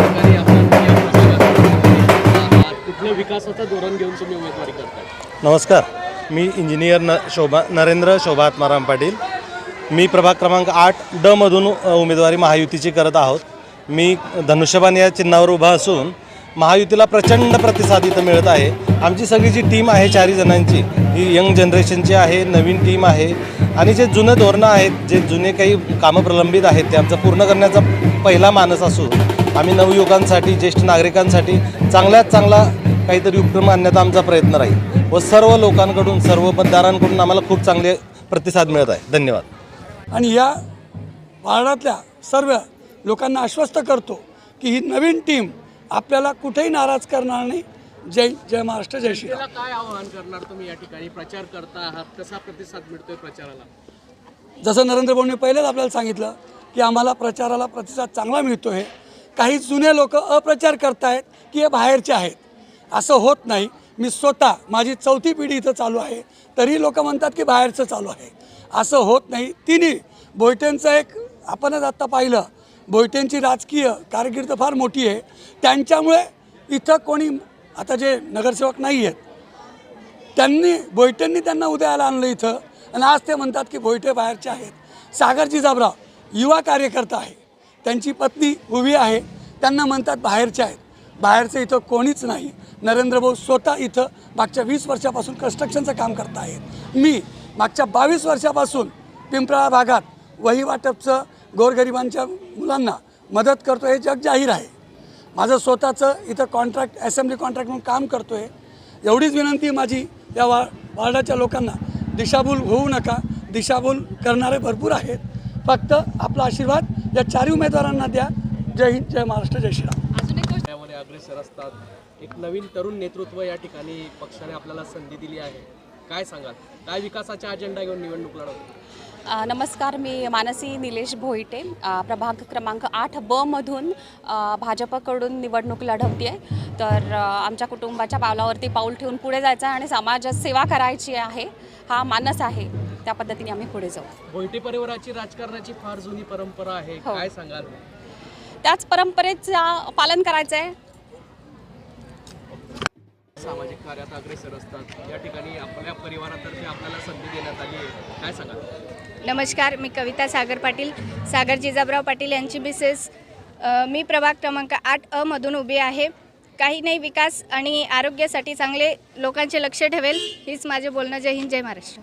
ठिकाणी आपण कुठलं विकासाचं धोरण घेऊन तुम्ही उमेदवारी करताय? नमस्कार. मी इंजिनियर न शोभा नरेंद्र शोभा आत्माराम पाटील. मी प्रभाग क्रमांक आठ ड मधून उमेदवारी महायुतीची करत आहोत. मी धनुष्यबाण या चिन्हावर उभा असून महायुतीला प्रचंड प्रतिसाद इथं मिळत आहे. आमची सगळी जी टीम आहे चारही जणांची ही यंग जनरेशनची आहे नवीन टीम आहे. आणि जे जुनं धोरणं आहेत जे जुने काही कामं प्रलंबित आहेत ते आमचं पूर्ण करण्याचा पहिला मानस असून आम्ही नवयुवकांसाठी ज्येष्ठ नागरिकांसाठी चांगल्यात चांगला काहीतरी उपक्रम आणण्याचा आमचा प्रयत्न राहील व सर्व लोकांकडून सर्व मतदारांकडून आम्हाला खूप चांगले प्रतिसाद मिळत आहे. धन्यवाद. आणि या वार्डातल्या सर्व लोकांना आश्वस्त करतो की ही नवीन टीम आपल्याला कुठेही नाराज करणार नाही. जय जय महाराष्ट्र जय त्याला काय आवाहन करणार तुम्ही या ठिकाणी? प्रचार करता आहात कसा प्रतिसाद मिळतोय प्रचाराला? जसं नरेंद्र मोदींनी पहिलेच आपल्याला सांगितलं की आम्हाला प्रचाराला प्रतिसाद चांगला मिळतो आहे काही जुने लोक अप्रचार करतायत की हे बाहेरचे आहेत. असं होत नाही. मी स्वतः माझी चौथी पिढी इथं चालू आहे. तरी लोक म्हणतात की बाहेरचं चालू आहे. असं होत नाही. तिन्ही बोयटेंचं एक आपणच आत्ता पाहिलं. बोयटेंची राजकीय कारकीर्द फार मोठी आहे. त्यांच्यामुळे इथं कोणी आता जे नगरसेवक नाही आहेत त्यांनी बोयटेंनी त्यांना उदयाला आणलं इथं. आणि आज ते म्हणतात की बोयटे बाहेरचे आहेत. सागरजी जिजाबराव युवा कार्यकर्ता आहे. त्यांची पत्नी उभी आहे. त्यांना म्हणतात बाहेरचे आहेत. बाहेरचे इथं कोणीच नाही. नरेंद्र भाऊ स्वतः इथं मागच्या वीस वर्षापासून कन्स्ट्रक्शनचं काम करत आहेत. मी मागच्या बावीस वर्षापासून पिंपळा भागात वही वाटपचं गोरगरिबांच्या मुलांना मदत करतो हे जग जाहीर आहे. माझं स्वतःचं इथं कॉन्ट्रॅक्ट असेंब्ली कॉन्ट्रॅक्ट म्हणून काम करतो आहे एवढीच विनंती माझी या वा वार्डाच्या लोकांना. दिशाभूल होऊ नका. दिशाभूल करणारे भरपूर आहेत. फक्त आपला आशीर्वाद या चारही उमेदवारांना द्या. जय हिंद जय महाराष्ट्र जय श्रीराम. त्यामध्ये अग्रेसर असतात. एक नवीन तरुण नेतृत्व या ठिकाणी पक्षाने आपल्याला संधी दिली आहे. काय सांगाल? काय विकासाचा अजेंडा घेऊन निवडणूक लढवतो नमस्कार मी मानसी निलेश भोईटे. प्रभाग क्रमांक आठ ब मधून अ, भाजपकडून निवडणूक लढवते आहे तर आमच्या कुटुंबाच्या पावलावरती पाऊल ठेवून पुढे जायचं आहे आणि समाजात सेवा करायची आहे. हा मानस आहे. त्या पद्धतीने आम्ही पुढे जाऊ. भोयटे परिवाराची राजकारणाची फार जुनी परंपरा आहे. हो. काय सांगाल? त्याच परंपरेचं पालन करायचं आहे सामाजिक कार्यात अग्रेसर असतात. या ठिकाणी आपल्या परिवारातर्फे आपल्याला संधी देण्यात आली आहे. काय सांगाल? नमस्कार मी कविता सागर पाटील सागर जिजाबराव पाटील यांची मिसेस. अ, मी प्रभाग क्रमांक आठ अ मधून उभी आहे. काही नाही विकास आणि आरोग्यासाठी चांगले लोकांचे लक्ष ठेवेल हीच माझे बोलणं. जय हिंद जय महाराष्ट्र.